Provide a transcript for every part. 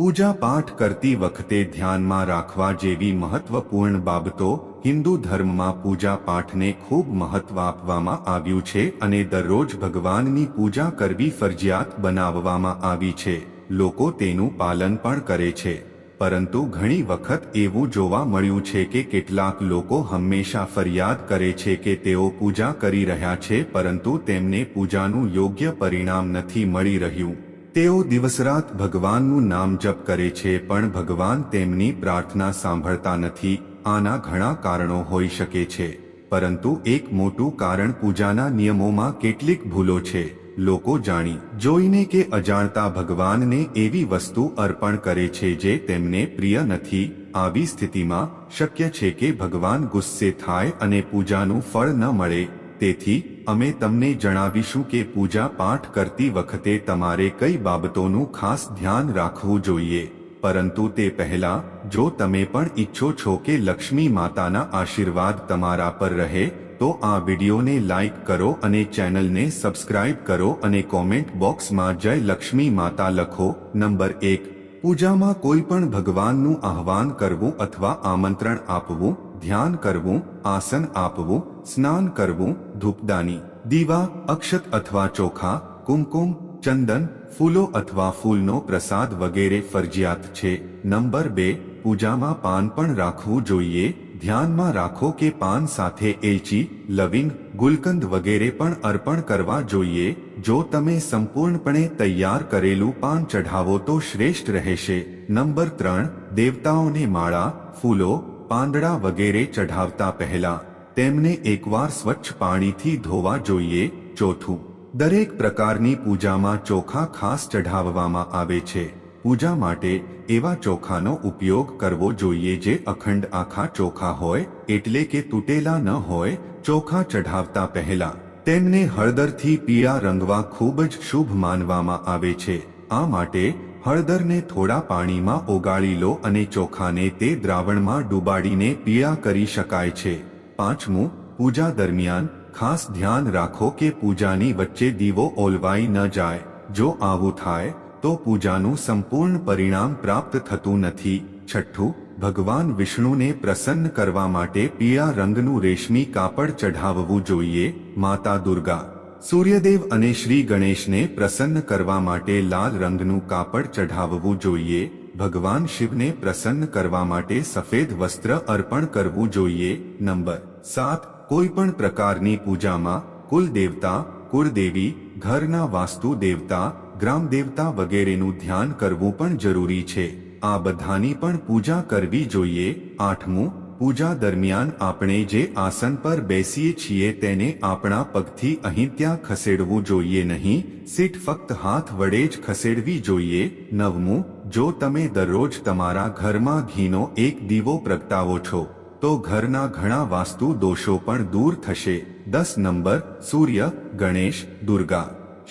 પૂજા પાઠ કરતી વખતે ધ્યાનમાં રાખવા જેવી મહત્વપૂર્ણ બાબતો હિન્દુ ધર્મમાં પૂજા પાઠને ખૂબ મહત્વ આપવામાં આવ્યું છે અને દરરોજ ભગવાનની પૂજા કરવી ફરજિયાત બનાવવામાં આવી છે. લોકો તેનું પાલન પણ કરે છે. પરંતુ ઘણી વખત એવું જોવા મળ્યું છે કે કેટલાક લોકો હંમેશા ફરિયાદ કરે છે કે તેઓ પૂજા કરી રહ્યા છે પરંતુ તેમને પૂજાનું યોગ્ય પરિણામ નથી મળી રહ્યું. તેઓ દિવસરાત ભગવાનનું નામ જપ કરે છે, પણ ભગવાન તેમની પ્રાર્થના સાંભળતા નથી. આના ઘણા કારણો હોઈ શકે છે, પરંતુ એક મોટું કારણ પૂજાના નિયમોમાં કેટલીક ભૂલો છે. લોકો જાણી, જોઈને કે અજાણતા ભગવાનને એવી વસ્તુ અર્પણ કરે છે જે તેમને પ્રિય નથી. આવી સ્થિતિમાં શક્ય છે કે ભગવાન ગુસ્સે થાય અને પૂજાનું ફળ ન મળે. તેથી, અમે તમને જણાવીશું કે પૂજા પાઠ કરતી વખતે તમારે કઈ બાબતોનું ખાસ ધ્યાન રાખવું જોઈએ. પરંતુ તે પહેલા, જો તમે પણ ઈચ્છો છો કે લક્ષ્મી માતાના આશીર્વાદ તમારા પર રહે, તો આ વિડીયોને લાઈક કરો અને ચેનલને સબસ્ક્રાઇબ કરો અને કોમેન્ટ બોક્સમાં જય લક્ષ્મી માતા લખો. નંબર એક. પૂજામાં કોઈ પણ ભગવાનનું આહવાન કરવું અથવા આમંત્રણ આપવું ધ્યાન કરવું, આસન આપવું, સ્નાન કરવું, ધૂપદાની, દીવા, અક્ષત અથવા ચોખા, કુમકુમ, ચંદન, ફૂલો અથવા ફૂલનો પ્રસાદ વગેરે ફરજિયાત છે. નંબર બે, પૂજામાં પાન પણ રાખવું જોઈએ. ધ્યાનમાં રાખો કે પાન સાથે એલચી, લવિંગ, ગુલકંદ વગેરે પણ અર્પણ કરવા જોઈએ. જો તમે સંપૂર્ણપણે તૈયાર કરેલું પાન ચઢાવો તો શ્રેષ્ઠ રહેશે. નંબર ત્રણ, દેવતાઓને માળા, ફૂલો પાંદડા વગેરે ચઢાવતા પહેલા તેમને એકવાર સ્વચ્છ પાણીથી ધોવા જોઈએ, ચોથું. દરેક પ્રકારની પૂજામાં ચોખા ખાસ ચઢાવવામાં આવે છે. પૂજા માટે એવા ચોખાનો ઉપયોગ કરવો જોઈએ જે અખંડ આખા ચોખા હોય, એટલે કે તૂટેલા ન હોય, ચોખા ચઢાવતા પહેલા. તેમને હળદરથી પીળા રંગવા ખૂબ જ શુભ માનવામાં આવે છે. આ માટે હળદરને થોડા પાણીમાં ઓગાળી લો અને ચોખાને તે દ્રાવણમાં ડૂબાડીને પીળા કરી શકાય છે. પાંચમું, પૂજા દરમિયાન ખાસ ધ્યાન રાખો કે પૂજાની વચ્ચે દીવો ઓલવાઈ ન જાય. જો આવું થાય, તો પૂજાનું સંપૂર્ણ પરિણામ પ્રાપ્ત થતું નથી. છઠ્ઠું, ભગવાન વિષ્ણુને પ્રસન્ન કરવા માટે પીળા રંગનું રેશમી કાપડ ચઢાવવું જોઈએ. માતા દુર્ગા સૂર્યદેવ અને શ્રી ગણેશને પ્રસન્ન કરવા માટે લાલ રંગનું કાપડ ચઢાવવું જોઈએ, ભગવાન શિવને પ્રસન્ન કરવા માટે સફેદ વસ્ત્ર અર્પણ કરવું જોઈએ. નંબર સાત કોઈ પણ પ્રકારની પૂજામાં કુલ દેવતા કુળદેવી, ઘરના વાસ્તુ દેવતા ગ્રામ દેવતા વગેરેનું ધ્યાન કરવું પણ જરૂરી છે. આ બધાની પણ પૂજા કરવી જોઈએ. આઠમું પૂજા દરમિયાન આપણે જે આસન પર બેસીએ છીએ તેને આપણા પગથી અહીં ત્યાં ખસેડવું જોઈએ નહીં. સીટ ફક્ત હાથ વડે જ ખસેડવી જોઈએ. નવમું, જો તમે દરરોજ તમારા ઘરમાં ઘીનો એક દીવો પ્રગટાવો છો, તો ઘરના ઘણા વાસ્તુ દોષો પણ દૂર થશે. દસ નંબર, સૂર્ય, ગણેશ, દુર્ગા.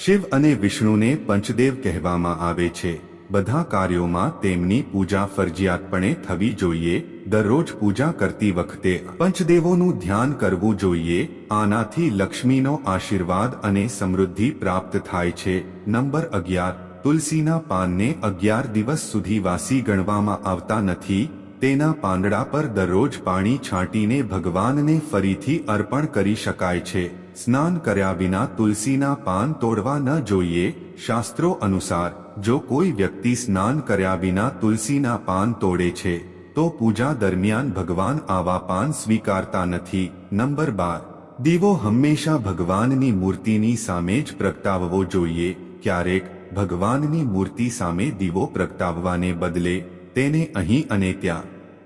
શિવ અને વિષ્ણુને પંચદેવ કહેવામાં આવે છે. બધા કાર્યોમાં તેમની પૂજા ફરજિયાતપણે થવી જોઈએ. દરરોજ પૂજા કરતી વખતે પંચદેવોનું ધ્યાન કરવું જોઈએ. આનાથી લક્ષ્મીનો આશીર્વાદ અને સમૃદ્ધિ પ્રાપ્ત થાય છે. નંબર અગિયાર. તુલસીના પાનને અગિયાર દિવસ સુધી વાસી ગણવામાં આવતા નથી. તેના પાંદડા પર દરરોજ પાણી છાંટીને ભગવાનને ફરીથી અર્પણ કરી શકાય છે. સ્નાન કર્યા વિના તુલસીના પાન તોડવા ન જોઈએ. શાસ્ત્રો અનુસાર, જો કોઈ વ્યક્તિ સ્નાન કર્યા વિના તુલસીના પાન તોડે છે તો પૂજા દરમિયાન ભગવાન આવા પાન સ્વીકારતા નથી. નંબર બાર. દીવો હંમેશા ભગવાનની મૂર્તિની સામે જ પ્રગટાવવો જોઈએ. ક્યારેક ભગવાનની મૂર્તિ સામે દીવો પ્રગટાવવાને બદલે તેને અહીં અને ત્યાં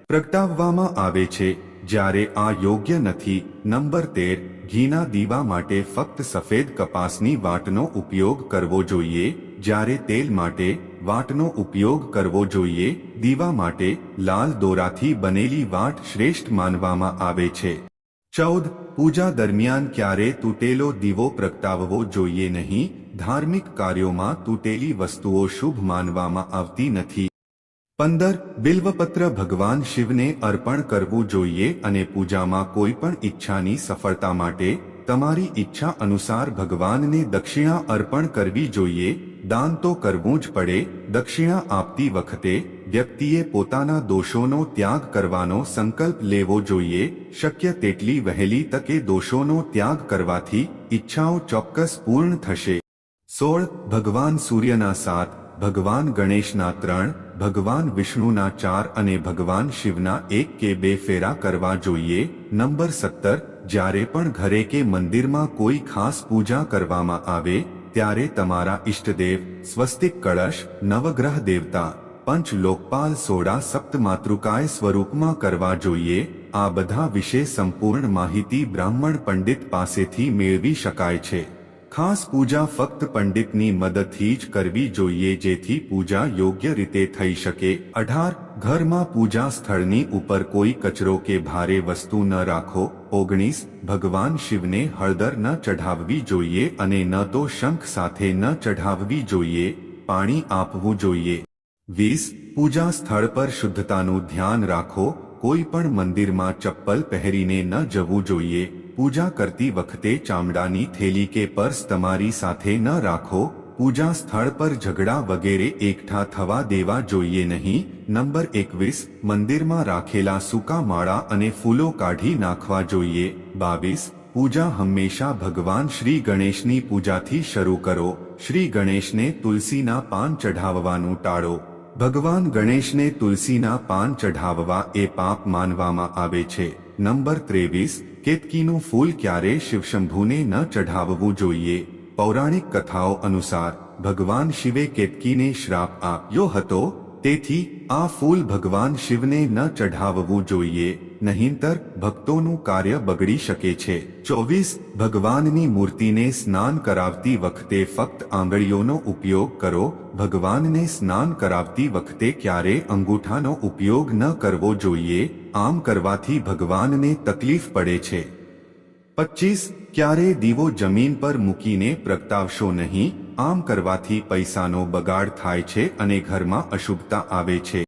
પ્રગટાવવામાં આવે છે. જ્યારે આ યોગ્ય નથી. નંબર તેર. ઘીના દીવા માટે ફક્ત સફેદ કપાસની વાટનો ઉપયોગ કરવો જોઈએ. જ્યારે તેલ માટે વાટનો ઉપયોગ કરવો જોઈએ, દીવા માટે લાલ દોરાથી બનેલી વાટ શ્રેષ્ઠ માનવામાં આવે છે. ચૌદ, પૂજા દરમિયાન ક્યારે તૂટેલો દીવો પ્રગટાવવો જોઈએ નહીં, ધાર્મિક કાર્યોમાં તૂટેલી વસ્તુઓ શુભ માનવામાં આવતી નથી. પંદર, બિલ્વપત્ર ભગવાન શિવને અર્પણ કરવું જોઈએ અને પૂજામાં કોઈ પણ ઈચ્છાની સફળતા માટે તમારી ઈચ્છા અનુસાર ભગવાનને દક્ષિણા અર્પણ કરવી જોઈએ દાન તો કરવું જ પડે, દક્ષિણા આપતી વખતે વ્યક્તિએ પોતાના દોષોનો ત્યાગ કરવાનો સંકલ્પ લેવો જોઈએ, શક્ય તેટલી વહેલી તકે દોષોનો ત્યાગ કરવાથી ઈચ્છાઓ ચોક્કસ પૂર્ણ થશે. સોળ, ભગવાન સૂર્યના સાત, ભગવાન ગણેશના ત્રણ, ભગવાન વિષ્ણુના ચાર અને ભગવાન શિવના એક કે બે ફેરા કરવા જોઈએ. નંબર સત્તર, જ્યારે પણ ઘરે કે મંદિરમાં કોઈ ખાસ પૂજા કરવામાં આવે ત્યારે તમારા ઇષ્ટદેવ સ્વસ્તિક કળશ, નવગ્રહ દેવતા પંચ લોકપાલ સોડા સપ્ત માતૃકાય સ્વરૂપમાં કરવા જોઈએ, આ બધા વિશે સંપૂર્ણ માહિતી બ્રાહ્મણ પંડિત પાસેથી મેળવી શકાય છે. ખાસ પૂજા ફક્ત પંડિતની મદદથી જ કરવી જોઈએ જેથી પૂજા યોગ્ય રીતે થઈ શકે. અઢાર, ઘરમાં પૂજા સ્થળની ઉપર કોઈ કચરો કે ભારે વસ્તુ ન રાખો. ઓગણીસ, ભગવાન શિવને હળદર ન ચઢાવવી જોઈએ અને ન તો શંખ સાથે ન ચઢાવવી જોઈએ. પાણી આપવું જોઈએ. વીસ, પૂજા સ્થળ પર શુદ્ધતાનું ધ્યાન રાખો. કોઈ પણ મંદિરમાં ચપ્પલ પહેરીને ન જવું જોઈએ. પૂજા કરતી વખતે ચામડાની થેલી કે પર્સ તમારી સાથે ન રાખો, પૂજા સ્થળ પર ઝઘડા વગેરે એકઠા થવા દેવા જોઈએ નહીં. નંબર એકવીસ, મંદિરમાં રાખેલા સૂકા માળા અને ફૂલો કાઢી નાખવા જોઈએ. બાવીસ, પૂજા હંમેશા ભગવાન શ્રી ગણેશની પૂજાથી શરૂ કરો. શ્રી ગણેશને તુલસીના પાન ચઢાવવાનું ટાળો. ભગવાન ગણેશને તુલસીના પાન ચઢાવવા એ પાપ માનવામાં આવે છે. નંબર ત્રેવીસ કેતકીનું ફૂલ ક્યારે શિવશંભુને ન ચઢાવવું જોઈએ? પૌરાણિક કથાઓ અનુસાર, ભગવાન શિવે કેતકીને શ્રાપ આપ્યો હતો, તેથી આ ફૂલ ભગવાન શિવને ન ચઢાવવું જોઈએ. નહીંતર ભક્તોનું કાર્ય બગડી શકે છે. ચોવીસ, ભગવાનની મૂર્તિને સ્નાન કરાવતી વખતે ફક્ત આંગળીઓનો ઉપયોગ કરો. ભગવાનને સ્નાન કરાવતી વખતે ક્યારે અંગૂઠાનો ઉપયોગ ન કરવો જોઈએ. આમ કરવાથી ભગવાનને તકલીફ પડે છે. પચીસ, ક્યારે દીવો જમીન પર મૂકીને પ્રગટાવશો નહીં? આમ કરવાથી પૈસાનો બગાડ થાય છે અને ઘરમાં અશુભતા આવે છે.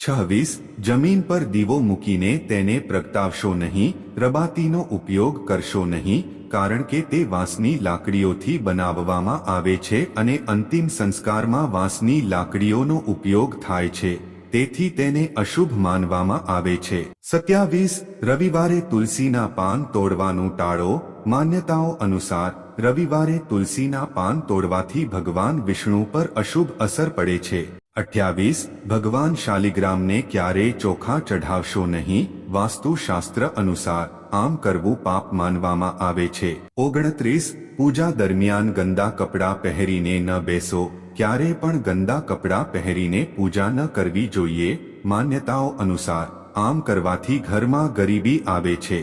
છવ્વીસ, જમીન પર દીવો મૂકીને તેને પ્રગટાવશો નહીં, રબાતીનો ઉપયોગ કરશો નહીં, કારણ કે તે વાંસની લાકડીઓથી બનાવવામાં આવે છે અને અંતિમ સંસ્કારમાં વાંસની લાકડીઓનો ઉપયોગ થાય છે, તેથી તેને અશુભ માનવામાં આવે છે. સત્યાવીસ, રવિવારે તુલસીના પાન તોડવાનું ટાળો, માન્યતાઓ અનુસાર, રવિવારે તુલસીના પાન તોડવાથી ભગવાન વિષ્ણુ પર અશુભ અસર પડે છે. અઠ્યાવીસ, ભગવાન શાલિગ્રામને ક્યારેય ચોખા ચઢાવશો નહીં? વાસ્તુશાસ્ત્ર અનુસાર, આમ કરવું પાપ માનવામાં આવે છે. ઓગણત્રીસ, પૂજા દરમિયાન ગંદા કપડાં પહેરીને ન બેસો. ક્યારે પણ ગંદા કપડાં પહેરીને પૂજા ન કરવી જોઈએ. માન્યતાઓ અનુસાર, આમ કરવાથી ઘરમાં ગરીબી આવે છે.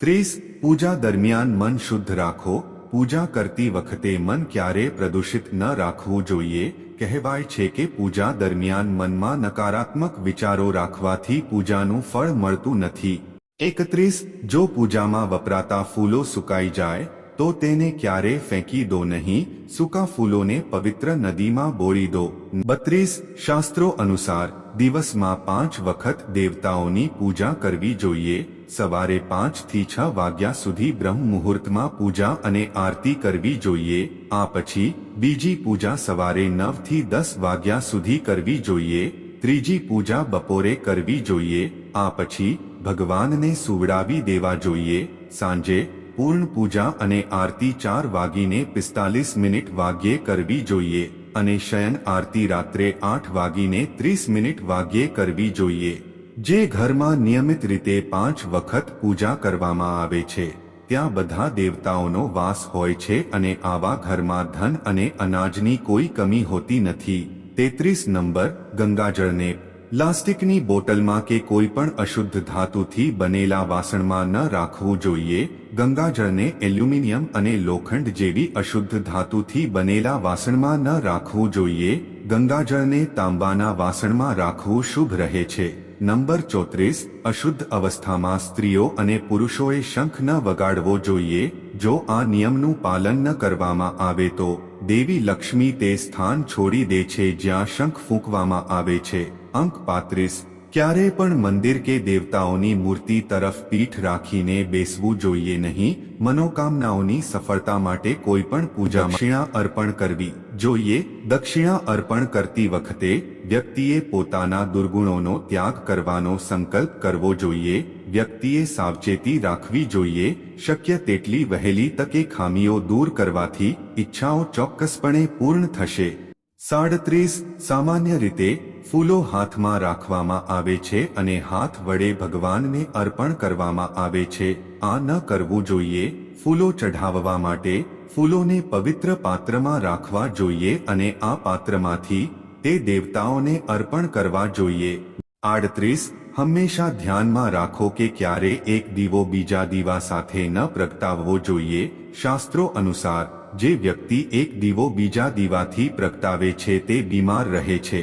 ત્રીસ, પૂજા દરમિયાન મન શુદ્ધ રાખો. પૂજા કરતી વખતે મન ક્યારે પ્રદૂષિત ન રાખવું જોઈએ? કહેવાય છે કે પૂજા દરમિયાન મનમાં નકારાત્મક વિચારો રાખવાથી પૂજાનું ફળ મળતું નથી. એકત્રીસ, જો પૂજામાં વપરાતા ફૂલો સુકાઈ જાય, તો તેને ક્યારે ફેંકી દો નહીં? સૂકા ફૂલોને પવિત્ર નદીમાં બોળી દો. બત્રીસ, શાસ્ત્રો અનુસાર દિવસમાં પાંચ વખત દેવતાઓની પૂજા કરવી જોઈએ. સવારે પાંચથી છ વાગ્યા સુધી બ્રહ્મ મુહૂર્તમાં પૂજા અને આરતી કરવી જોઈએ. આ પછી બીજી પૂજા સવારે નવથી દસ વાગ્યા સુધી કરવી જોઈએ. ત્રીજી પૂજા બપોરે કરવી જોઈએ. આ પછી ભગવાનને સુવડાવી દેવા જોઈએ. સાંજે પૂર્ણ પૂજા અને આરતી ચાર વાગીને પિસ્તાલીસ મિનિટ વાગ્યે કરવી જોઈએ. અને શયન આરતી રાત્રે આઠ વાગીને ત્રીસ મિનિટ વાગ્યે કરવી જોઈએ, જે ઘરમાં નિયમિત રીતે પાંચ વખત પૂજા કરવામાં આવે છે. ત્યાં બધા દેવતાઓનો વાસ હોય છે અને આવા ઘરમાં ધન અને અનાજની કોઈ કમી હોતી નથી. તેત્રીસ નંબર ગંગાજળને પ્લાસ્ટિકની બોટલમાં કે કોઈ પણ અશુદ્ધ ધાતુથી બનેલા વાસણમાં ન રાખવું જોઈએ, ગંગાજળને એલ્યુમિનિયમ અને લોખંડ જેવી અશુદ્ધ ધાતુથી બનેલા વાસણમાં ન રાખવું જોઈએ, ગંગાજળને તાંબાના વાસણમાં રાખવું શુભ રહે છે. નંબર ચોત્રીસ, અશુદ્ધ અવસ્થામાં સ્ત્રીઓ અને પુરુષોએ શંખ ન વગાડવો જોઈએ, જો આ નિયમનું પાલન ન કરવામાં આવે તો. દેવી લક્ષ્મી તે સ્થાન છોડી દે છે જ્યાં શંખ ફૂંકવામાં આવે છે. અંક પાંત્રીસ, ક્યારે પણ મંદિર કે દેવતાઓની મૂર્તિ તરફ પીઠ રાખીને બેસવું જોઈએ નહીં, મનોકામનાઓની સફળતા માટે કોઈ પણ પૂજા દક્ષિણા અર્પણ કરવી જોઈએ. દક્ષિણા અર્પણ કરતી વખતે વ્યક્તિએ પોતાના દુર્ગુણોનો ત્યાગ કરવાનો સંકલ્પ કરવો જોઈએ. વ્યક્તિએ સાવચેતી રાખવી જોઈએ. શક્ય તેટલી વહેલી તકે ખામીઓ દૂર કરવાથી ઈચ્છાઓ ચોક્કસપણે પૂર્ણ થશે. સાડત્રીસ, સામાન્ય રીતે ફૂલો હાથમાં રાખવામાં આવે છે અને હાથ વડે ભગવાનને અર્પણ કરવામાં આવે છે. આ ન કરવું જોઈએ. ફૂલો ચઢાવવા માટે ફૂલોને પવિત્ર પાત્રમાં રાખવા જોઈએ અને આ પાત્રમાંથી તે દેવતાઓને અર્પણ કરવા જોઈએ. આડત્રીસ, હંમેશા ધ્યાનમાં રાખો કે ક્યારે એક દીવો બીજા દીવા સાથે ન પ્રગટાવવો જોઈએ. શાસ્ત્રો અનુસાર, જે વ્યક્તિ એક દીવો બીજા દીવાથી પ્રગટાવે છે તે બીમાર રહે છે.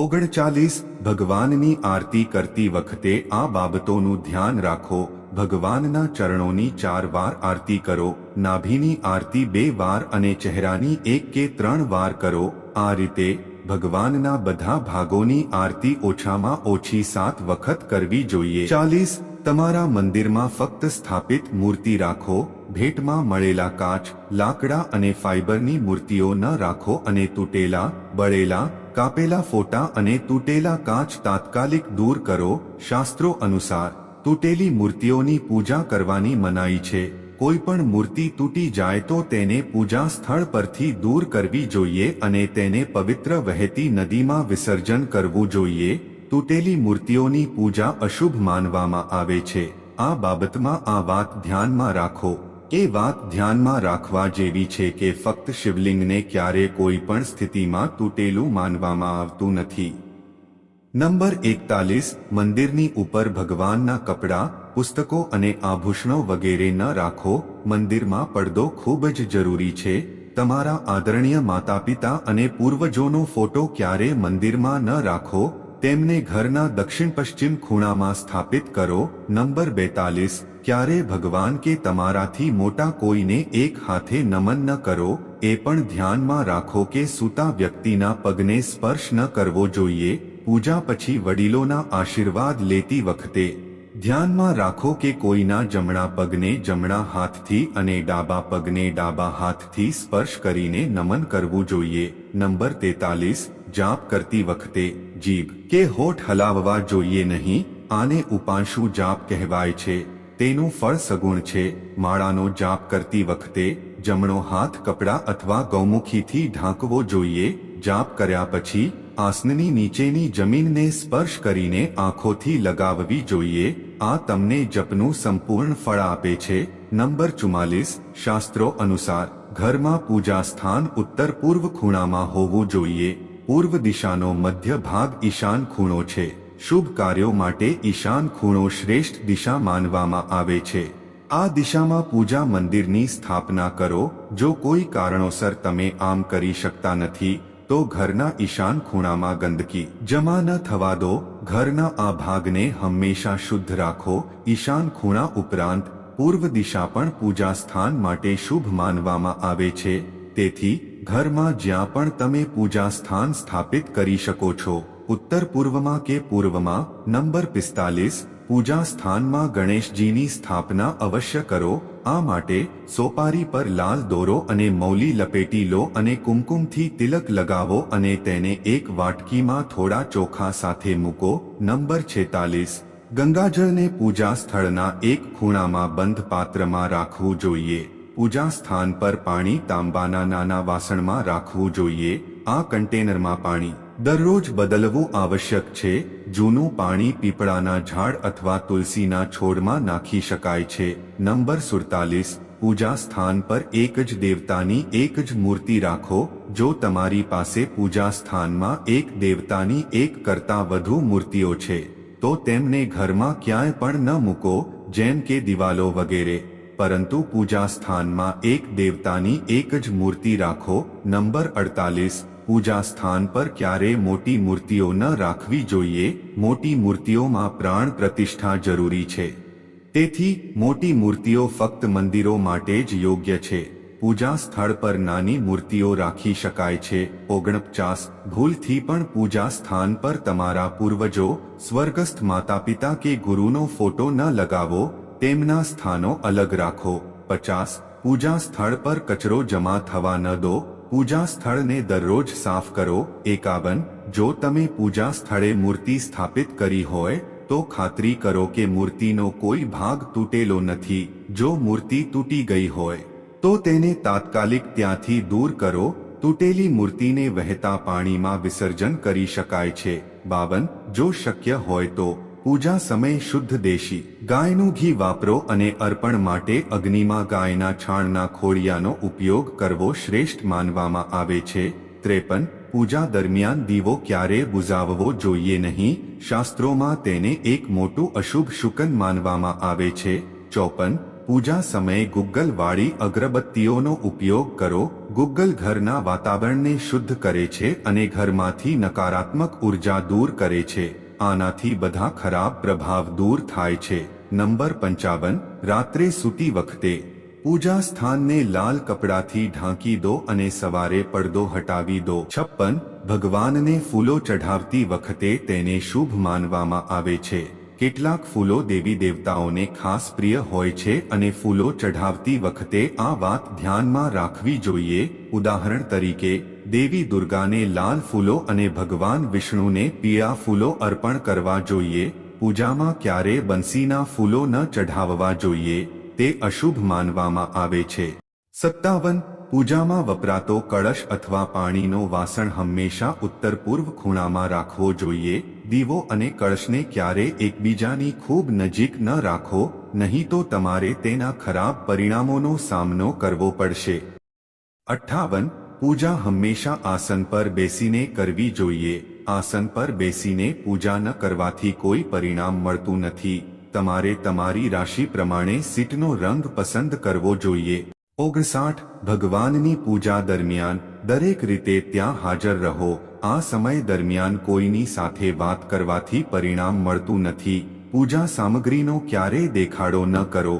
ઓગણચાલીસ ભગવાનની આરતી કરતી વખતે આ બાબતોનું ધ્યાન રાખો. ભગવાનના ચરણોની ચાર વાર આરતી કરો. નાભીની આરતી બે વાર અને ચહેરાની એક કે ત્રણ વાર કરો. આ રીતે ભગવાનના બધા ભાગોની આરતી ઓછામાં ઓછી સાત વખત કરવી જોઈએ. ચાલીસ તમારા મંદિરમાં ફક્ત સ્થાપિત મૂર્તિ રાખો. ભેટમાં મળેલા કાચ, લાકડા અને ફાઇબરની મૂર્તિઓ ન રાખો અને તૂટેલા, બળેલા કાપેલા ફોટા અને તૂટેલા કાચ તાત્કાલિક દૂર કરો, શાસ્ત્રો અનુસાર, તૂટેલી મૂર્તિઓની પૂજા કરવાની મનાઈ છે. કોઈ પણ મૂર્તિ તૂટી જાય તો તેને પૂજા સ્થળ પરથી દૂર કરવી જોઈએ અને તેને પવિત્ર વહેતી નદીમાં વિસર્જન કરવું જોઈએ. તૂટેલી મૂર્તિઓની પૂજા અશુભ માનવામાં આવે છે. આ બાબતમાં આ વાત ધ્યાનમાં રાખો. એ વાત ધ્યાનમાં રાખવા જેવી છે કે ફક્ત શિવલિંગને ક્યારે કોઈ પણ સ્થિતિમાં તૂટેલું માનવામાં આવતું નથી. નંબર એકતાલીસ, મંદિરની ઉપર ભગવાનના કપડાં, પુસ્તકો અને આભૂષણો વગેરે ન રાખો, મંદિરમાં પડદો ખૂબ જ જરૂરી છે, તમારા આદરણીય માતા પિતા અને પૂર્વજોનો ફોટો ક્યારે મંદિરમાં ન રાખો, તેમને ઘરના દક્ષિણ પશ્ચિમ ખૂણામાં સ્થાપિત કરો, નંબર બેતાલીસ ક્યારે ભગવાન કે તમારાથી મોટા કોઈને એક હાથે નમન ન કરો, એ પણ ધ્યાનમાં રાખો કે સૂતા વ્યક્તિના પગને સ્પર્શ ન કરવો જોઈએ, પૂજા પછી વડીલોના આશીર્વાદ લેતી વખતે. ધ્યાનમાં રાખો કે કોઈના જમણા પગને જમણા હાથથી અને ડાબા પગને ડાબા હાથથી સ્પર્શ કરીને નમન કરવું જોઈએ. નંબર તેતાલીસ, જાપ કરતી વખતે જીભ કે હોઠ હલાવવા જોઈએ નહીં, આને ઉપાંશુ જાપ કહેવાય છે. તેનું ફળ સગુણ છે. માળાનો જાપ કરતી વખતે જમણો હાથ કપડા અથવા ગૌમુખીથી ઢાંકવો જોઈએ. જાપ કર્યા પછી આસનની નીચેની જમીનને સ્પર્શ કરીને આંખોથી લગાવવી જોઈએ. આ તમને જપનું સંપૂર્ણ ફળ આપે છે. નંબર ચુમ્માલીસ, શાસ્ત્રો અનુસાર ઘરમાં પૂજા સ્થાન ઉત્તર પૂર્વ ખૂણામાં હોવું જોઈએ. પૂર્વ દિશાનો મધ્ય ભાગ ઈશાન ખૂણો છે. શુભ કાર્યો માટે ઈશાન ખૂણો શ્રેષ્ઠ દિશા માનવામાં આવે છે. આ દિશામાં પૂજા મંદિરની સ્થાપના કરો. જો કોઈ કારણોસર તમે આમ કરી શકતા નથી, તો ઘરના ઈશાન ખૂણામાં ગંદકી જમા ન થવા દો. ઘરના આ ભાગને હંમેશા શુદ્ધ રાખો. ઈશાન ખૂણા ઉપરાંત પૂર્વ દિશા પણ પૂજા સ્થાન માટે શુભ માનવામાં આવે છે. તેથી ઘરમાં જ્યાં પણ તમે પૂજા સ્થાન સ્થાપિત કરી શકો છો. ઉત્તર પૂર્વમાં કે પૂર્વમાં, નંબર પિસ્તાલીસ પૂજા સ્થાનમાં ગણેશજીની સ્થાપના અવશ્ય કરો, આ માટે સોપારી પર લાલ દોરો અને મૌલી લપેટી લો અને કુમકુમથી તિલક લગાવો અને તેને એક વાટકીમાં થોડા ચોખા સાથે મૂકો, નંબર છેતાલીસ. ગંગાજળને પૂજા સ્થળના એક ખૂણામાં બંધ પાત્રમાં રાખવું જોઈએ. પૂજા સ્થાન પર પાણી તાંબાના નાના વાસણમાં રાખવું જોઈએ. આ કન્ટેનરમાં પાણી દરરોજ બદલવું આવશ્યક છે. જૂનું પાણી પીપળાના ઝાડ અથવા તુલસીના છોડમાં નાખી શકાય છે. નંબર સુડતાલીસ, પૂજા સ્થાન પર એક જ દેવતાની એક જ મૂર્તિ રાખો. જો તમારી પાસે પૂજા સ્થાનમાં એક દેવતાની એક કરતાં વધુ મૂર્તિઓ છે, તો તેમને ઘરમાં ક્યાંય પણ ન મૂકો, જેમ કે દિવાલો વગેરે. પરંતુ પૂજા સ્થાનમાં એક દેવતાની એક જ મૂર્તિ રાખો. નંબર અડતાલીસ પૂજા સ્થાન પર ક્યારેય મોટી મૂર્તિઓ ન રાખવી જોઈએ? મોટી મૂર્તિઓમાં પ્રાણ પ્રતિષ્ઠા જરૂરી છે. તેથી, મોટી મૂર્તિઓ ફક્ત મંદિરો માટે જ યોગ્ય છે. પૂજા સ્થળ પર નાની મૂર્તિઓ રાખી શકાય છે. ઓગણપચાસ, ભૂલથી પણ પૂજા સ્થાન પર તમારા પૂર્વજો, સ્વર્ગસ્થ માતા પિતા કે ગુરુનો ફોટો ન લગાવો, તેમના સ્થાનો અલગ રાખો. પચાસ, પૂજા સ્થળ પર કચરો જમા થવા ન દો પૂજા સ્થળને દરરોજ સાફ કરો. એકાવન, જો તમે પૂજા સ્થળે મૂર્તિ સ્થાપિત કરી હોય, તો ખાતરી કરો કે મૂર્તિનો કોઈ ભાગ તૂટેલો નથી. જો મૂર્તિ તૂટી ગઈ હોય, તો તેને તાત્કાલિક ત્યાંથી દૂર કરો. તૂટેલી મૂર્તિને વહેતા પાણીમાં વિસર્જન કરી શકાય છે. બાવન, જો શક્ય હોય તો પૂજા સમય શુદ્ધ દેશી. ગાયનું ઘી વાપરો અને અર્પણ માટે અગ્નિમાં ગાયના છાણના ખોડિયાનો ઉપયોગ કરવો શ્રેષ્ઠ માનવામાં આવે છે. ત્રેપન, પૂજા દરમિયાન દીવો ક્યારે બુઝાવવો જોઈએ નહીં? શાસ્ત્રોમાં તેને એક મોટું અશુભ શુકન માનવામાં આવે છે. ચોપન, પૂજા સમયે ગુગ્ગલવાળી અગરબત્તીઓનો ઉપયોગ કરો. ગુગ્ગલ ઘરના વાતાવરણને શુદ્ધ કરે છે અને ઘરમાંથી નકારાત્મક ઊર્જા દૂર કરે છે. આનાથી બધા ખરાબ પ્રભાવ દૂર થાય છે. નંબર પંચાવન, રાત્રે સૂતી વખતે, પૂજા સ્થાનને લાલ કપડાથી ઢાંકી દો અને સવારે પડદો હટાવી દો. છપ્પન, ભગવાનને ફૂલો ચઢાવતી વખતે તેને શુભ માનવામાં આવે છે. કેટલાક ફૂલો દેવી દેવતાઓને ખાસ પ્રિય હોય છે અને ફૂલો ચઢાવતી વખતે આ વાત ધ્યાનમાં રાખવી જોઈએ. ઉદાહરણ તરીકે દેવી દુર્ગાને લાલ ફૂલો અને ભગવાન વિષ્ણુને પીળા ફૂલો અર્પણ કરવા જોઈએ, પૂજામાં ક્યારે બંસીના ફૂલો ન ચઢાવવા જોઈએ, તે અશુભ માનવામાં આવે છે. સત્તાવન, પૂજામાં વપરાતો કળશ અથવા પાણીનો વાસણ હંમેશા ઉત્તર પૂર્વ ખૂણામાં રાખવો જોઈએ, દીવો અને કળશને ક્યારે એકબીજાની ખૂબ નજીક ન રાખો, નહીં તો તમારે તેના ખરાબ પરિણામોનો સામનો કરવો પડશે. અઠ્ઠાવન પૂજા હંમેશા આસન પર બેસીને કરવી જોઈએ આસન પર બેસીને પૂજા ન કરવાથી કોઈ પરિણામ મળતું નથી તમારે તમારી રાશિ પ્રમાણે સીટનો રંગ પસંદ કરવો જોઈએ ઓગણસાઠ ભગવાનની પૂજા દરમિયાન દરેક રીતે ત્યાં હાજર રહો આ સમય દરમિયાન કોઈની સાથે વાત કરવાથી પરિણામ મળતું નથી પૂજા સામગ્રીનો ક્યારેય દેખાડો ન કરો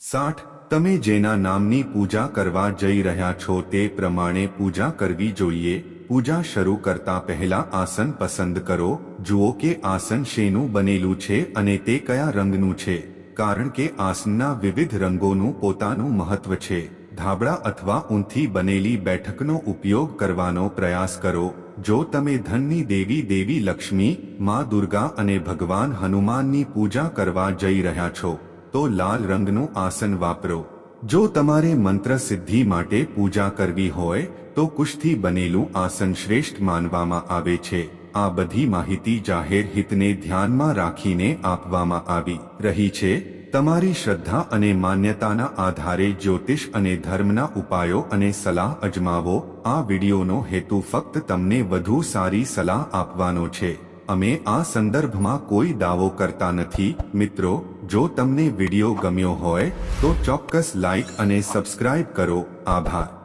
સાઠ તમે જેના નામની પૂજા કરવા જઈ રહ્યા છો તે પ્રમાણે પૂજા કરવી જોઈએ. પૂજા શરૂ કરતા પહેલા આસન પસંદ કરો. જુઓ કે આસન શેનું બનેલું છે અને તે કયા રંગનું છે. કારણ કે આસનના વિવિધ રંગોનું પોતાનું મહત્વ છે. ધાબળા અથવા ઊંથી બનેલી બેઠકનો ઉપયોગ કરવાનો પ્રયાસ કરો. જો તમે ધનની દેવી દેવી લક્ષ્મી, મા દુર્ગા અને ભગવાન હનુમાનની પૂજા કરવા જઈ રહ્યા છો તો લાલ રંગનું આસન વાપરો. જો તમારે મંત્ર સિદ્ધિ માટે પૂજા કરવી હોય, તો કુશથી બનેલું આસન શ્રેષ્ઠ માનવામાં આવે છે. આ બધી માહિતી જાહેર હિતને ધ્યાનમાં રાખીને આપવામાં આવી રહી છે. તમારી શ્રદ્ધા અને માન્યતાના આધારે જ્યોતિષ અને ધર્મના ઉપાયો અને સલાહ અજમાવો. આ વિડિયોનો હેતુ ફક્ત તમને વધુ સારી સલાહ આપવાનો છે. અમે આ સંદર્ભમાં કોઈ દાવો કરતા નથી. મિત્રો જો તમને વિડિયો ગમ્યો હોય તો ચોક્કસ લાઇક અને સબસ્ક્રાઇબ કરો. આભાર.